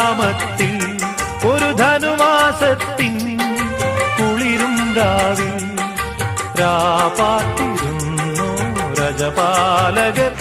ഗ്രാമത്തിൽ ഒരു ധനുവാസത്തിൻ കുളിരും രാപാത്തിരുന്നു രജപാലകർ.